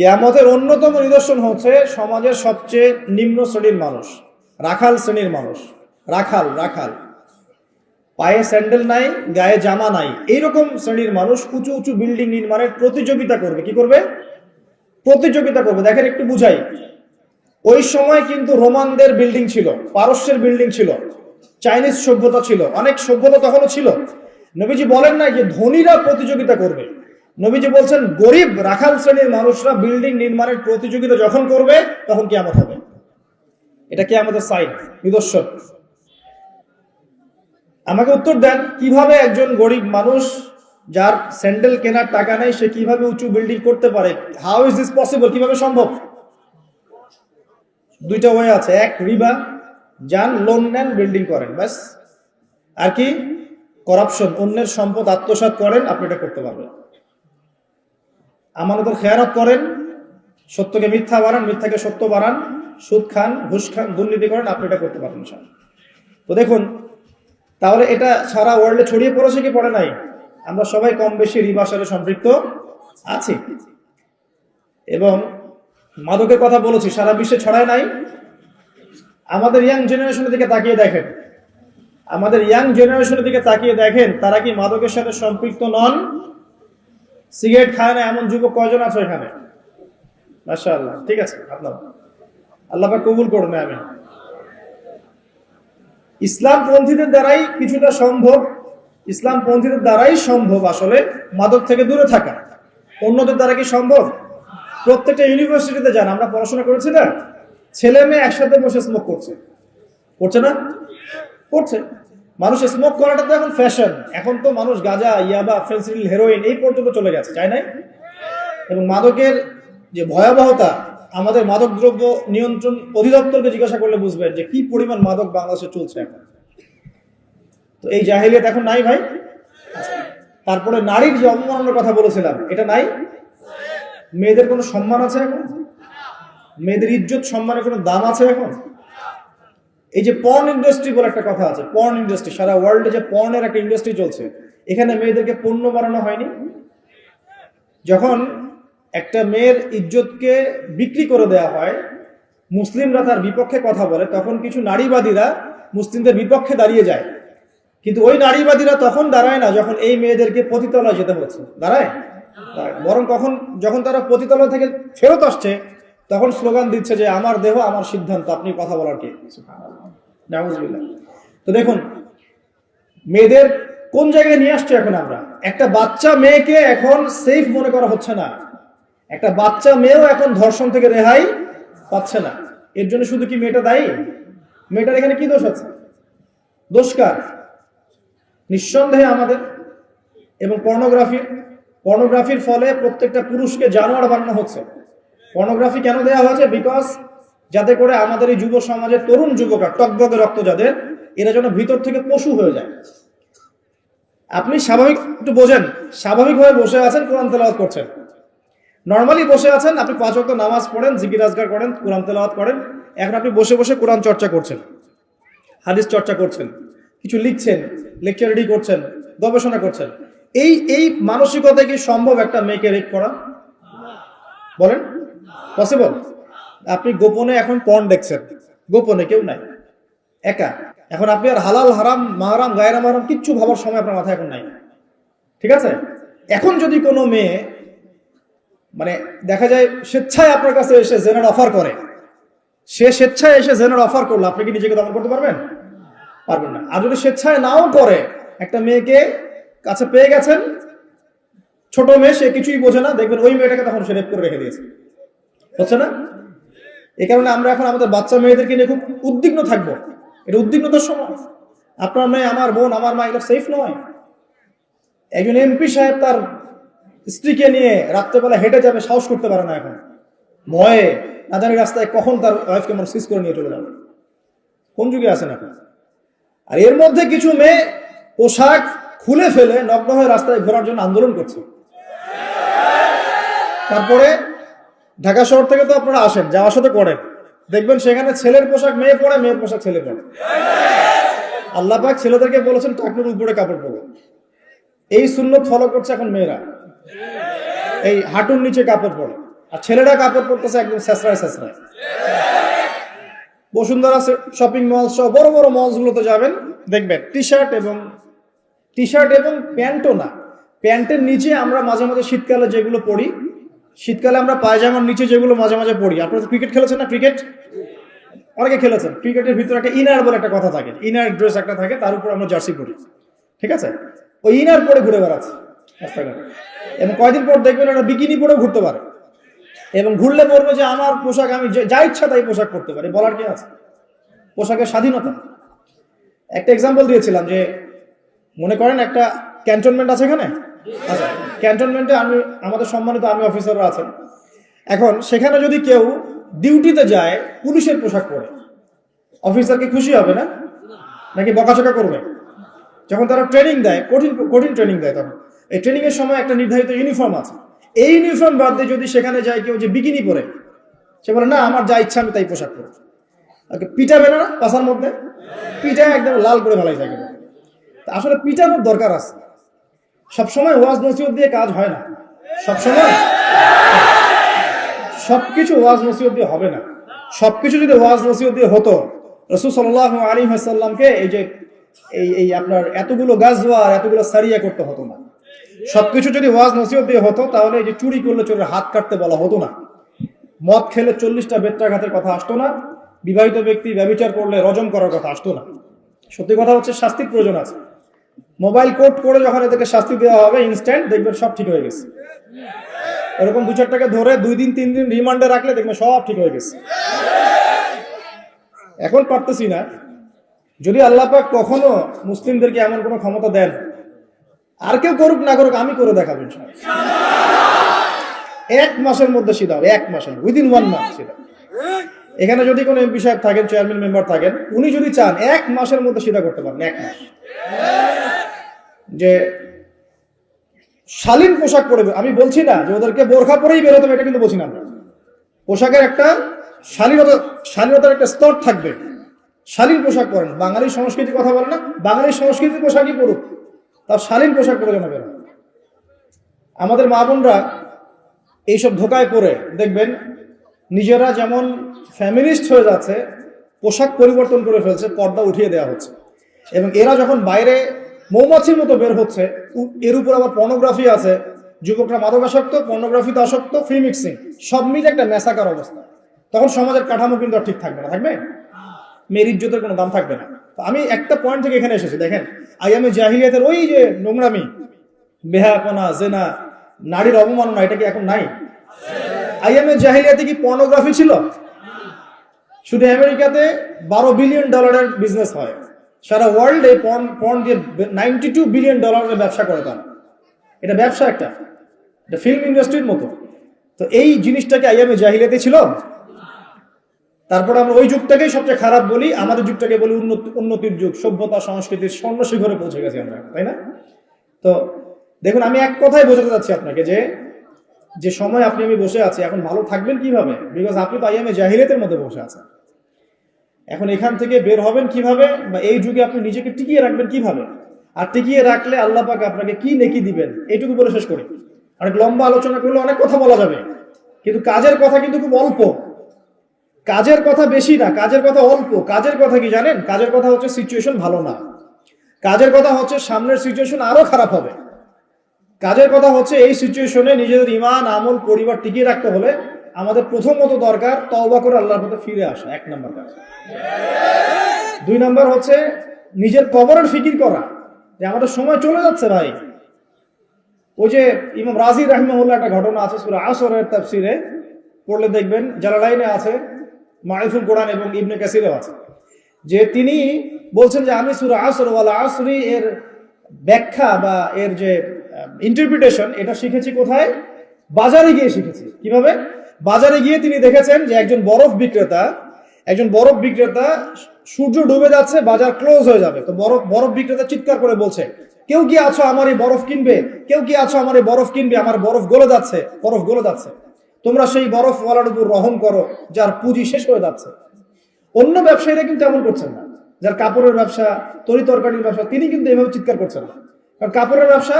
কেয়ামতের অন্যতম নিদর্শন হচ্ছে সমাজের সবচেয়ে নিম্ন শ্রেণির মানুষ, রাখাল শ্রেণির মানুষ। রাখাল রাখাল। পায়ে স্যান্ডেল নাই, গায়ে জামা নাই, এইরকম শ্রেণির মানুষ উঁচু উঁচু বিল্ডিং নির্মাণের প্রতিযোগিতা করবে। কি করবে? প্রতিযোগিতা করবে। দেখেন, একটু বুঝাই। ওই সময় কিন্তু রোমানদের বিল্ডিং ছিল, পারস্যের বিল্ডিং ছিল, চাইনিজ সভ্যতা ছিল, অনেক সভ্যতা তখনও ছিল। নবীজি বলেন না যে ধনীরা প্রতিযোগিতা করবে। নবীজি বলছেন, গরিব রাখাল শ্রেণির মানুষরা বিল্ডিং নির্মাণের প্রতিযোগিতা যখন করবে, তখন কি আমত হবে। এটা কি আমাদের সাইন নিদর্শন। আমাকে উত্তর দেন, কীভাবে একজন গরিব মানুষ যার স্যান্ডেল কেনার টাকা নেই, সে কীভাবে উঁচু বিল্ডিং করতে পারে? হাউ ইজ দিস পসিবল কীভাবে সম্ভব? দুইটা ওয়ে আছে। এক, রিবা। যান লোন নেন, বিল্ডিং করেন, ব্যাস। আর কি? করাপশন অন্যের সম্পদ আত্মসাৎ করেন, আপনি এটা করতে পারবেন। আমানতের খেয়ানত করেন, সত্যকে মিথ্যা বাড়ান, মিথ্যাকে সত্য বাড়ান, সুদ খান, ঘুষ খান, দুর্নীতি করেন, আপনি এটা করতে পারবেন স্যার তো দেখুন, তাহলে এটা সারা ওয়ার্ল্ডে ছড়িয়ে পড়েছে কি পড়ে নাই? আমরা সবাই কম বেশি রিবার সম্পৃক্ত আছি। এবং মাদকের কথা বলেছি, সারা বিশ্বে ছড়ায় নাই। আমাদের ইয়াং জেনারেশনের দিকে তাকিয়ে দেখেন। আমাদের ইয়াং জেনারেশনের দিকে তাকিয়ে দেখেন, তারা কি মাদকের সাথে সম্পৃক্ত নন? সিগারেট খায় না এমন যুবক কয়জন আছে এখানে মাশাআল্লাহ, ঠিক আছে, আপনার। আল্লাহ কবুল করুন, আমি। ইসলাম পন্থীদের দ্বারাই কিছুটা সম্ভব, ইসলাম পন্থীদের দ্বারাই সম্ভব আসলে মাদক থেকে দূরে থাকা। অন্যদের দ্বারা কি সম্ভব? প্রত্যেকটা ইউনিভার্সিটিতে যান, আমরা পড়াশোনা করেছি না? ছেলে মেয়ে একসাথে বসে স্মোক করছে। করছে না? করছে। মানুষ স্মোক করাটা তো এখন ফ্যাশন এখন তো মানুষ গাঁজা, ইয়াবা ফেন্সিল হেরোইন এই পর্যন্ত চলে গেছে, তাই নাই? এবং মাদকের যে ভয়াবহতা, আমাদের মাদক দ্রব্য নিয়ন্ত্রণ অধিদপ্তরকে জিজ্ঞাসা করলে বুঝবেন যে কি পরিমাণ মাদক বাংলাদেশে চলছে এখন। তো এই জাহেলিয়াত এখন নাই ভাই? তারপরে নারীর যে অবমাননার কথা বলেছিলাম, এটা নাই? মেয়েদের কোনো সম্মান আছে এখন? মেয়েদের ইজ্জত সম্মানের কোনো দাম আছে এখন? এই যে পর্ন ইন্ডাস্ট্রি বলে একটা কথা আছে পর্ন ইন্ডাস্ট্রি সারা ওয়ার্ল্ডে যে পর্নের একটা ইন্ডাস্ট্রি চলছে, এখানে মেয়েদেরকে পণ্য বানানো হয়নি? যখন একটা মেয়ের ইজ্জতকে বিক্রি করে দেওয়া হয়, মুসলিমরা তার বিপক্ষে কথা বলে, তখন কিছু নারীবাদীরা মুসলিমদের বিপক্ষে দাঁড়িয়ে যায়। কিন্তু ওই নারীবাদীরা তখন দাঁড়ায় না যখন এই মেয়েদেরকে পতিতলায় যেতে হচ্ছে দাঁড়ায়? দাঁড়ায়। বরং কখন, যখন তারা পতিতলা থেকে ফেরত আসছে, তখন স্লোগান দিচ্ছে যে, আমার দেহ, আমার সিদ্ধান্ত, আপনি কথা বলার কে? তো দেখুন, মেয়েদের কোন জায়গায় নিয়ে আসছে এখন আমরা? একটা বাচ্চা মেয়েকে এখন সেফ মনে করা হচ্ছে না। একটা বাচ্চা মেয়েও এখন ধর্ষণ থেকে রেহাই পাচ্ছে না। এর জন্য শুধু কি মেয়েটা দায়ী? মেয়েটার এখানে কি দোষ আছে? দোষ কার? নিঃসন্দেহে আমাদের এবং পর্নোগ্রাফি পর্নোগ্রাফির ফলে প্রত্যেকটা পুরুষকে জানোয়ার বানানো হচ্ছে। পর্নোগ্রাফি কেন দেওয়া হয়েছে? বিকজ যাতে করে আমাদের এই যুব সমাজের তরুণ যুবকরা, টকবগে রক্ত যাদের, এরা যেন ভিতর থেকে পশু হয়ে যায়। আপনি স্বাভাবিক, একটু বোঝেন, স্বাভাবিকভাবে বসে আছেন, কোরআন তেলাওয়াত করছেন। নর্মালি বসে আছেন, আপনি পাঁচ ওয়াক্ত নামাজ পড়েন, জিকির আজগার করেন, কোরআন তেলাওয়াত করেন, এখন আপনি বসে বসে কোরআন চর্চা করছেন, হাদিস চর্চা করছেন, কিছু লিখছেন লেকচার রেডি করছেন, গবেষণা করছেন। এই এই মানসিকতায় কি সম্ভব একটা মেয়েকে রেপ করা? বলেন? পসিবল আপনি গোপনে এখন পণ দেখছেন। গোপনে কেউ নাই। একা। এখন আপনি আর হালাল, হারাম, মাহারাম, গায়রা মাহারাম কিচ্ছু ভাবার সময় আপনার মাথায় এখন নাই। ঠিক আছে? এখন যদি কোনো মেয়ে মানে দেখা যায় স্বেচ্ছায় আপনার কাছে এসে জেনার অফার করে, সে স্বেচ্ছায় এসে জেনার অফার করল আপনি কি নিজেকে দমন করতে পারবেন? পারবেন না। আর যদি স্বেচ্ছায় নাও করে, একটা মেয়েকে কাছে পেয়ে গেছেন, ছোট মেয়ে, সে কিছুই বোঝে না, দেখবেন ওই মেয়েটাকে তখন সে রেপ করে রেখে দিয়েছে। হচ্ছে না? এই কারণে আমরা এখন আমাদের বাচ্চা মেয়েদেরকে নিয়ে খুব উদ্বিগ্ন থাকব। এটা উদ্বিগ্নতার সময়। আপনার মেয়ে, আমার বোন, আমার মা, এগুলো সেফ নয়। একজন এমপি সাহেব তার স্ত্রীকে নিয়ে রাত্রেবেলা হেঁটে যাবে, সাহস করতে পারে না এখন। ভয়ে, না জানি রাস্তায় কখন তার ওয়াইফকে মানে সিজ করে নিয়ে চলে যাবে। কোন যুগে আছেন এখন? আর এর মধ্যে কিছু মেয়ে পোশাক খুলে ফেলে নগ্ন হয়ে রাস্তায় ঘোরার জন্য আন্দোলন করছে। তারপরে ঢাকা শহর থেকে তো আপনারা আসেন, যাওয়ার সাথে করেন। দেখবেন সেখানে ছেলের পোশাক মেয়ে পরে, মেয়ের পোশাক ছেলে পরে। আল্লাহ পাক ছেলেদেরকে বলেছেন টাকনুর উপরে কাপড় পরে। এই সুন্নত ফলো করছে এখন মেয়েরা। এই হাঁটুর নিচে কাপড় পরে। আর ছেলেরা কাপড় পরতেছে একদম শেষরায় শেষরায় বসুন্ধরা শপিং মল সহ বড় বড় মলসগুলোতে যাবেন, দেখবেন টি শার্ট এবং টি শার্ট এবং প্যান্টও না। প্যান্টের নিচে আমরা মাঝে মাঝে শীতকালে যেগুলো পরি শীতকালে আমরা পায়জামার নিচে যেগুলো মাঝে মাঝে পড়ি। আপনারা ক্রিকেট খেলেছেন না? ক্রিকেট অনেকে খেলেছেন। ক্রিকেটের ভিতরে একটা ইনার বলে একটা কথা থাকে। ইনার ড্রেস একটা থাকে, তার উপর আমরা জার্সি পরি। ঠিক আছে? ওই ইনার পরে ঘুরে বেড়াচ্ছে রাস্তাঘাটে। এবং কয়দিন পর দেখবেন ওরা বিকিনি পরেও ঘুরতে পারে। এবং ঘুরলে বলব যে আমার পোশাক, আমি যা ইচ্ছা তাই পোশাক করতে পারি। বলার কি আছে? পোশাকের স্বাধীনতা। একটা এক্সাম্পল দিয়েছিলাম যে, মনে করেন একটা ক্যান্টনমেন্ট আছে এখানে? আচ্ছা ক্যান্টনমেন্টে আমি আমাদের সম্মানিত আর্মি অফিসাররা আছেন। এখন সেখানে যদি কেউ ডিউটিতে যায়, পুলিশের পোশাক পরে অফিসার কি খুশি হবে না? নাকি বকাচকা করবে? যখন তারা ট্রেনিং দেয়, কঠিন কঠিন ট্রেনিং দেয় তখন। এই ট্রেনিং এর সময় একটা নির্ধারিত ইউনিফর্ম আছে। এই ইউনিফর্ম বাদ দিয়ে যদি সেখানে যায় কেউ যে বিকিনি পরে, সে বলে, না, আমার যা ইচ্ছা আমি তাই পোশাক পরে। ওকে পিটাবে না পাশার মধ্যে? পিঠা একদম লাল করে ফেলাই থাকে। আসলে পিটানোর দরকার আছে। সবসময় ওয়াজ নসিহত দিয়ে কাজ হয় না। সবসময়। সবকিছু ওয়াজ নসিহত দিয়ে হবে না। সবকিছু যদি ওয়াজ নসিহত দিয়ে হতো, রসুল সাল্লাহ আলী হাসাল্লামকে এই যে, এই এই আপনার এতগুলো গাছওয়া আর এতগুলো সারিয়া করতে হতো না। সবকিছু যদি ওয়াজ নসিহত দিয়ে হতো, তাহলে এই যে চুরি করলে চোরের হাত কাটতে বলা হতো না। মদ খেলে চল্লিশটা বেত্রাঘাতের কথা আসতো না। বিবাহিত ব্যক্তি ব্যবচার করলে রজম করার কথা আসতো না। সত্যি কথা হচ্ছে, শাস্তির প্রয়োজন আছে। মোবাইল কোড করে যখন এদেরকে শাস্তি দেওয়া হবে ইনস্ট্যান্ট দেখবেন সব ঠিক হয়ে গেছে। এরকম দু চারটাকে ধরে দুই দিন তিন দিন রিমান্ডে রাখলে দেখবেন সব ঠিক হয়ে গেছে। এখন পারতেছি না। যদি আল্লাহ পাক কখনো মুসলিমদেরকে এমন কোনো ক্ষমতা দেন আর কেউ করুক না করুক আমি করে দেখাবো এক মাসের মধ্যে সিধা হবে, এক মাসের উইদিন ওয়ান মাস সিধা এখানে যদি কোনো এমপি সাহেব থাকেন চেয়ারম্যান মেম্বার থাকেন উনি যদি চান এক মাসের মধ্যে সিধা করতে পারেন এক মাস। যে শালীন পোশাক পরে আমি বলছি না যে ওদেরকে বোরখা পরেই বেরোতে হবে, এটা কিন্তু বলছি না পোশাকের একটা শালীনতা, শালীনতার একটা স্তর থাকবে। শালীন পোশাক পরেন। বাঙালি সংস্কৃতির কথা বলে না, বাঙালি সংস্কৃতির পোশাকই পড়ুক তার শালীন পোশাক পরে যেন বেরোয়। আমাদের মা বোনরা এইসব ধোকায় পড়ে। দেখবেন, নিজেরা যেমন ফ্যামিলিস্ট হয়ে যাচ্ছে, পোশাক পরিবর্তন করে ফেলছে, পর্দা উঠিয়ে দেওয়া হচ্ছে। এবং এরা যখন বাইরে মৌমাছির মতো বের হচ্ছে। এর উপর আবার পর্নোগ্রাফি আছে। যুবকরা মাদকাসক্ত পর্নোগ্রাফিতে আসক্ত ফ্রি মিক্সিং সব মিলে একটা মেসাকার অবস্থা। তখন সমাজের কাঠামো কিন্তু আর ঠিক থাকবে না, থাকবে? মেয়ের ইজ্জতের কোনো দাম থাকবে না। আমি একটা পয়েন্ট থেকে এখানে এসেছি, দেখেন। আইয়ামে জাহিলিয়াতের ওই যে নোংরামি বেহাপনা জেনা, নারীর অবমাননা এটা কি এখন নাই? আইএমএ জাহিলিয়াতে কি পর্নোগ্রাফি ছিল? শুধু আমেরিকাতে বারো বিলিয়ন ডলারের বিজনেস হয়। সারা ওয়ার্ল্ডে পর্ন পর্ন দিয়ে নাইনটি টু বিলিয়ন ডলারের ব্যবসা করে তারা। এটা ব্যবসা একটা। এটা ফিল্ম ইন্ডাস্ট্রির মতো। তো এই জিনিসটাকে আইএমএ জাহিলিয়াতে ছিল। তারপর আমরা ওই যুগটাকেই সবচেয়ে খারাপ বলি, আমাদের যুগটাকে বলি উন্নত, উন্নতির যুগ, সভ্যতা, সংস্কৃতির স্বর্ণ শিখরে পৌঁছে গেছি আমরা, তাই না? তো দেখুন, আমি এক কথাই বোঝাতে চাচ্ছি আপনাকে যে যে সময় আপনি আমি বসে আছি, এখন ভালো থাকবেন কীভাবে? বিকজ আপনি তো আইএমএ জাহিলিয়াতের মধ্যে বসে আছেন। এখন এখান থেকে বের হবেন কীভাবে? বা এই যুগে আপনি নিজেকে টিকিয়ে রাখবেন কীভাবে? আর টিকিয়ে রাখলে আল্লাহ পাক আপনাকে কি নেকি দিবেন? এইটুকু বলে শেষ করি। অনেক লম্বা আলোচনা করলে অনেক কথা বলা যাবে। কিন্তু কাজের কথা কিন্তু খুব অল্প। কাজের কথা বেশি না, কাজের কথা অল্প। কাজের কথা কি জানেন? কাজের কথা হচ্ছে সিচুয়েশন ভালো না। কাজের কথা হচ্ছে সামনের সিচুয়েশন আরও খারাপ হবে। কাজের কথা হচ্ছে এই সিচুয়েশনে নিজেদের ইমান আমল, পরিবার টিকিয়ে রাখতে হলে আমাদের প্রথমত দরকার তওবা করে আল্লাহর পথে ফিরে আসা, এক নম্বর কাজ। দুই নম্বর হচ্ছে নিজের কবরের ফিকির করা, যে আমাদের সময় চলে যাচ্ছে ভাই। ওই যে ইমাম রাজি রাহমাহুল্লাহ একটা ঘটনা আছে সুরা আসরের তাফসিরে, পড়লে দেখবেন জালালাইনে আছে মারিফুল কোরআন এবং ইবনে কাসিরেও আছে, যে তিনি বলছেন যে আমি সুরা আসর ওয়ালা আসরি এর ব্যাখ্যা বা এর যে ইন্টারপ্রিটেশন এটা শিখেছি কোথায়? বাজারে গিয়ে শিখেছি। কীভাবে? বাজারে গিয়ে তিনি দেখেছেন যে একজন বরফ বিক্রেতা, একজন বরফ বিক্রেতা সূর্য ডুবে যাচ্ছে, বাজার ক্লোজ হয়ে যাবে। তো বরফ বরফ বিক্রেতা চিৎকার করে বলছে, কেউ কি আছো আমার এই বরফ কিনবে? কেউ কি আছো আমার এই বরফ কিনবে? আমার বরফ গলে যাচ্ছে, বরফ গলে যাচ্ছে। তোমরা সেই বরফ ওয়ালার উপর রহম করো, যার পুঁজি শেষ হয়ে যাচ্ছে। অন্য ব্যবসায়ীরা কিন্তু এমন করছেন না। যার কাপড়ের ব্যবসা, তরি তরকারির ব্যবসা, তিনি কিন্তু এভাবে চিৎকার করছেন না। কারণ কাপড়ের ব্যবসা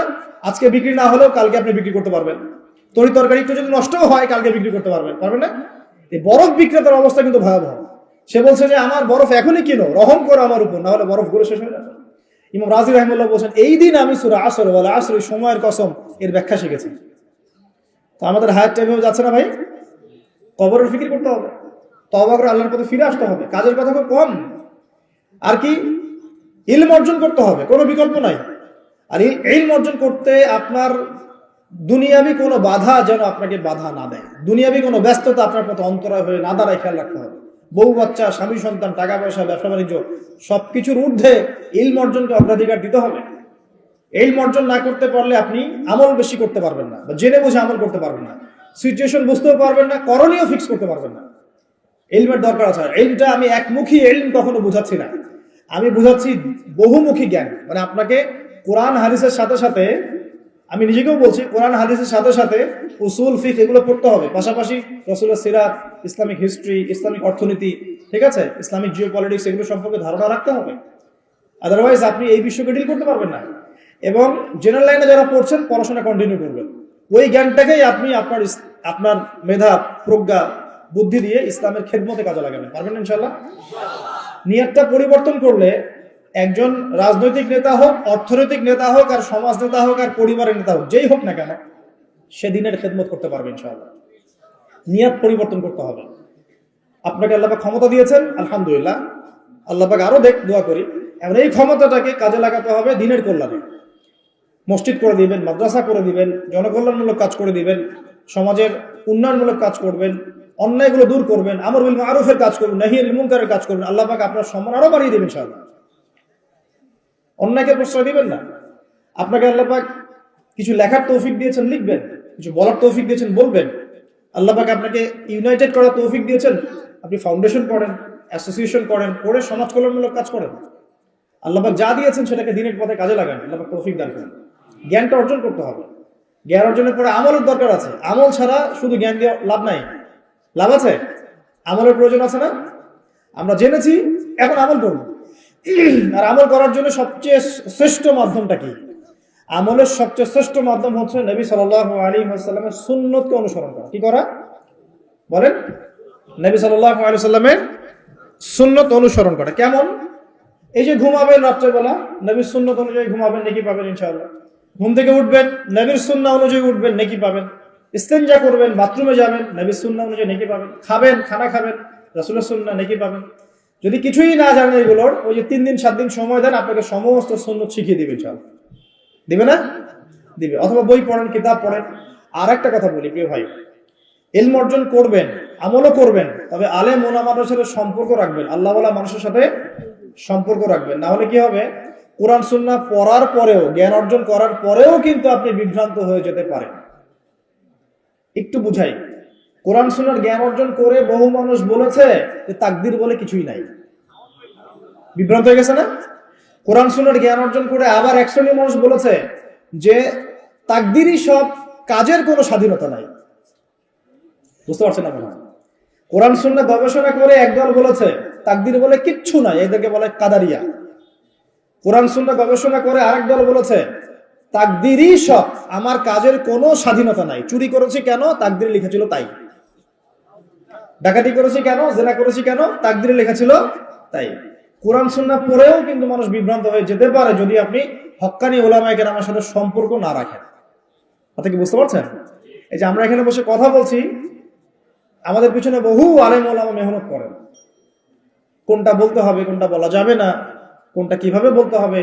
আজকে বিক্রি না হলেও কালকে আপনি বিক্রি করতে পারবেন। তরি তরকারি একটু যদি নষ্টও হয়, কালকে বিক্রি করতে পারবেন পারবেন না? এই বরফ বিক্রেতার অবস্থা কিন্তু ভয়াবহ। সে বলছে যে, আমার বরফ এখনই কিনো, রহম করো আমার উপর না হলে বরফগুলো শেষ হয়ে যাবে। ইমাম রাজি রহমুল্লাহ বলছেন, এই দিন আমি সুরা আসর বলে আসর সময়ের কসম, এর ব্যাখ্যা শিখেছি। তো আমাদের হায়ার টাইমেও যাচ্ছে না ভাই? কবরের ফিকির করতে হবে। তবা করে আল্লাহর পথে ফিরে আসতে হবে। কাজের কথা খুব কম। আর কি? ইলম অর্জন করতে হবে, কোনো বিকল্প নাই। আর এই ইলম অর্জন করতে আপনার দুনিয়াবি কোনো বাধা যেন আপনাকে বাধা না দেয়। দুনিয়াবি কোনো ব্যস্ততা আপনার পথে অন্তরায় হয়ে না দাঁড়ায় খেয়াল রাখতে হবে। বউ, বাচ্চা, স্বামী, সন্তান, টাকা পয়সা, ব্যবসা, বাণিজ্য, সবকিছুর ঊর্ধ্বে ইলম অর্জনকে অগ্রাধিকার দিতে হবে। ইলম অর্জন না করতে পারলে আপনি আমল বেশি করতে পারবেন না বা জেনে বুঝে আমল করতে পারবেন না। সিচুয়েশন বুঝতেও পারবেন না, করণীয় ফিক্স করতে পারবেন না। এলমের দরকার আছে। এলমটা আমি একমুখী এলম কখনো বুঝাচ্ছি না। আমি বুঝাচ্ছি বহুমুখী জ্ঞান। মানে আপনাকে কোরআন, হাদিসের সাথে সাথে আমি নিজেকেও বলছি, কোরআন, হাদিসের সাথে সাথে উসুল, ফিক এগুলো পড়তে হবে। পাশাপাশি রসুলের সিরাত, ইসলামিক হিস্ট্রি, ইসলামিক অর্থনীতি, ঠিক আছে? ইসলামিক জিও পলিটিক্স এগুলো সম্পর্কে ধারণা রাখতে হবে। আদারওয়াইজ আপনি এই বিষয়কে ডিল করতে পারবেন না। এবং জেনারেল লাইনে যারা পড়ছেন, পড়াশোনা কন্টিনিউ করবেন। ওই জ্ঞানটাকেই আপনি আপনার আপনার মেধা, প্রজ্ঞা, বুদ্ধি দিয়ে ইসলামের খেদমতে কাজে লাগাবেন। পারবেন ইনশাল্লাহ নিয়তটা পরিবর্তন করলে একজন রাজনৈতিক নেতা হোক, অর্থনৈতিক নেতা হোক, আর সমাজ নেতা হোক, আর পরিবারের নেতা হোক, যেই হোক না কেন, সে দিনের খেদমত করতে পারবে ইনশাআল্লাহ। নিয়াত পরিবর্তন করতে হবে। আপনাকে আল্লাহ ক্ষমতা দিয়েছেন, আলহামদুলিল্লাহ। আল্লাহ পাক আরও দেখ, দোয়া করি, এমন এই ক্ষমতাটাকে কাজে লাগাতে হবে দিনের কল্যাণে। মসজিদ করে দিবেন, মাদ্রাসা করে দিবেন, জনকল্যাণমূলক কাজ করে দিবেন, সমাজের উন্নয়নমূলক কাজ করবেন, অন্যায়গুলো দূর করবেন, আমর বিল মারুফের কাজ করবেন নাহিয়াল মুনকারের কাজ করবেন আল্লাহ পাক আপনার সম্মান আরও বাড়িয়ে দেবেন ইনশাআল্লাহ। অন্যায়কে প্রশ্রয় দিবেন না। আপনাকে আল্লাহ পাক কিছু লেখার তৌফিক দিয়েছেন, লিখবেন। কিছু বলার তৌফিক দিয়েছেন, বলবেন। আল্লাহ পাক আপনাকে ইউনাইটেড করার তৌফিক দিয়েছেন। আপনি ফাউন্ডেশন করেন অ্যাসোসিয়েশন করেন করে সমাজ কল্যাণমূলক কাজ করেন। আল্লাহ পাক যা দিয়েছেন সেটাকে দিনের পথে কাজে লাগান। আল্লাহ পাক তৌফিক দান করেন। জ্ঞানটা অর্জন করতে হবে। জ্ঞান অর্জনের পরে আমলের দরকার আছে। আমল ছাড়া শুধু জ্ঞান দিয়ে লাভ নাই। লাভ আছে? আমলের প্রয়োজন আছে না? আমরা জেনেছি, এখন আমল করব। আর আমল করার জন্য সবচেয়ে শ্রেষ্ঠ মাধ্যমটা কি? আমলের সবচেয়ে শ্রেষ্ঠ মাধ্যম হচ্ছে নবী সাল আলী সাল্লামের সুন্নতকে অনুসরণ করা। কি করা? বলেন। নবী সাল আলী সাল্লামের সুন্নত অনুসরণ করা। কেমন? এই যে ঘুমাবেন রাত্রেবেলা, নবীর সুন্নত অনুযায়ী ঘুমাবেন, নাকি পাবেন ইনশাআল্লাহ। ঘুম থেকে উঠবেন, নবীর সুন্না অনুযায়ী উঠবেন, নাকি পাবেন। ইস্তেঞ্জা করবেন, বাথরুমে যাবেন, নবীর সুন্না অনুযায়ী নাকি পাবেন। খাবেন, খানা খাবেন, রাসুলের সুন্না নাকি পাবেন। যদি কিছুই না জানেন এগুলোর ওই যে তিন দিন, সাত দিন সময় দেন, আপনাকে সমস্ত সুন্নত শিখিয়ে দিবে, ইনশাআল্লাহ। দিবে না? দিবে। অথবা বই পড়েন, কিতাব পড়েন। আর একটা কথা বলি, প্রিয় ভাই। এলম অর্জন করবেন, আমলও করবেন, তবে আলে ওলামাদের সাথে সম্পর্ক রাখবেন। আল্লাহওয়ালা মানুষের সাথে সম্পর্ক রাখবেন। না হলে কি হবে? কোরআন সুন্না পড়ার পরেও, জ্ঞান অর্জন করার পরেও কিন্তু আপনি বিভ্রান্ত হয়ে যেতে পারেন। একটু বুঝাই। কোরআন সুন্নার জ্ঞান অর্জন করে বহু মানুষ বলেছে যে তাকদির বলে কিছুই নাই। বিভ্রান্ত হয়ে গেছে না? কোরআন সুন্নার জ্ঞান অর্জন করে আবার এক মানুষ বলেছে যে তাকদিরই সব কাজের কোনো স্বাধীনতা নাই। বুঝতে পারছেন না মনে কোরআন সুন্না গবেষণা করে একদল বলেছে, তাকদির বলে কিচ্ছু নাই, এদেরকে বলে কাদারিয়া। কোরআন সুন্না গবেষণা করে আরেক দল বলেছে, তাকদিরই সব, আমার কাজের কোনো স্বাধীনতা নাই। চুরি করেছি কেন? তাকদিরে লিখেছিল তাই। ডাকাতি করেছি কেন? জেনা করেছি কেন? তাকদিরে লেখা ছিল তাই। কোরআন সুন্না পড়েও কিন্তু মানুষ বিভ্রান্ত হয়ে যেতে পারে যদি আপনি হক্কানি ওলামায় কেরামের সাথে সম্পর্ক না রাখেন। কথা কি বুঝতে পারছেন? এই যে আমরা এখানে বসে কথা বলছি, আমাদের পিছনে বহু আলেম ওলামা মেহনত করেন। কোনটা বলতে হবে, কোনটা বলা যাবে না, কোনটা কীভাবে বলতে হবে,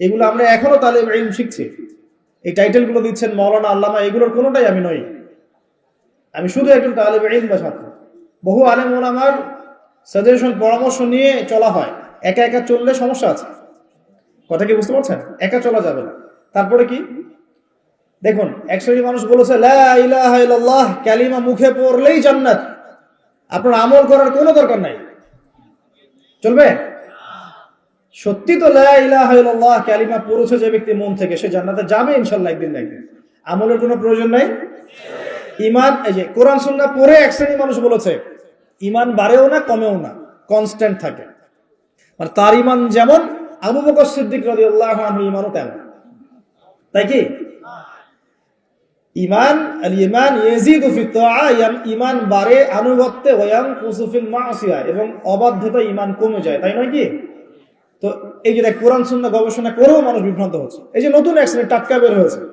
এগুলো আমরা এখনও তালেব ইলম শিখছি। এই টাইটেলগুলো দিচ্ছেন মৌলানা আল্লামা, এগুলোর কোনোটাই আমি নই। আমি শুধু একজন তালেব ইলম বা ছাত্র। বহু আলেম ওলামার সাজেশন পরামর্শ নিয়ে চলা হয়। একা একা চললে সমস্যা আছে? কথা কি বুঝতে পারছেন? একা চলা যাবে না। তারপরে কি? দেখুন, এক মানুষ বলেছে কালিমা মুখে পড়লেই জান্নাত। আপনার আমল করার কোনো দরকার নাই। চলবে? সত্যি তো লা ইলাহা ইল্লাল্লাহ, কালিমা পড়েছে যে ব্যক্তি মন থেকে, সে জান্নাতে যাবে ইনশাল্লাহ একদিন একদিন। আমলের কোনো প্রয়োজন নাই? ইমান, এই যে কোরআন সুন্না পড়ে এক শ্রেণি মানুষ বলেছে, ইমান বাড়েও না, কমেও না কনস্ট্যান্ট থাকে। মানে তার ইমান যেমন, আবু বকর সিদ্দিক রাদিয়াল্লাহু আনহু ইমানও তেমন। তাই কি? ইমান, আল ইমান ইয়াজিদু ফি তাআ ইয়াম- ইমান বাড়ে আনুগত্যে ওয়াম কুসুফিল মাসিয়া, এবং অবাধ্যতা ইমান কমে যায়, তাই নয় কি? তো এই যে কোরআন, সুন্নাহ গবেষণা করেও মানুষ বিভ্রান্ত হচ্ছে। এই যে নতুন এক শ্রেণির টাটকা বের হয়েছে।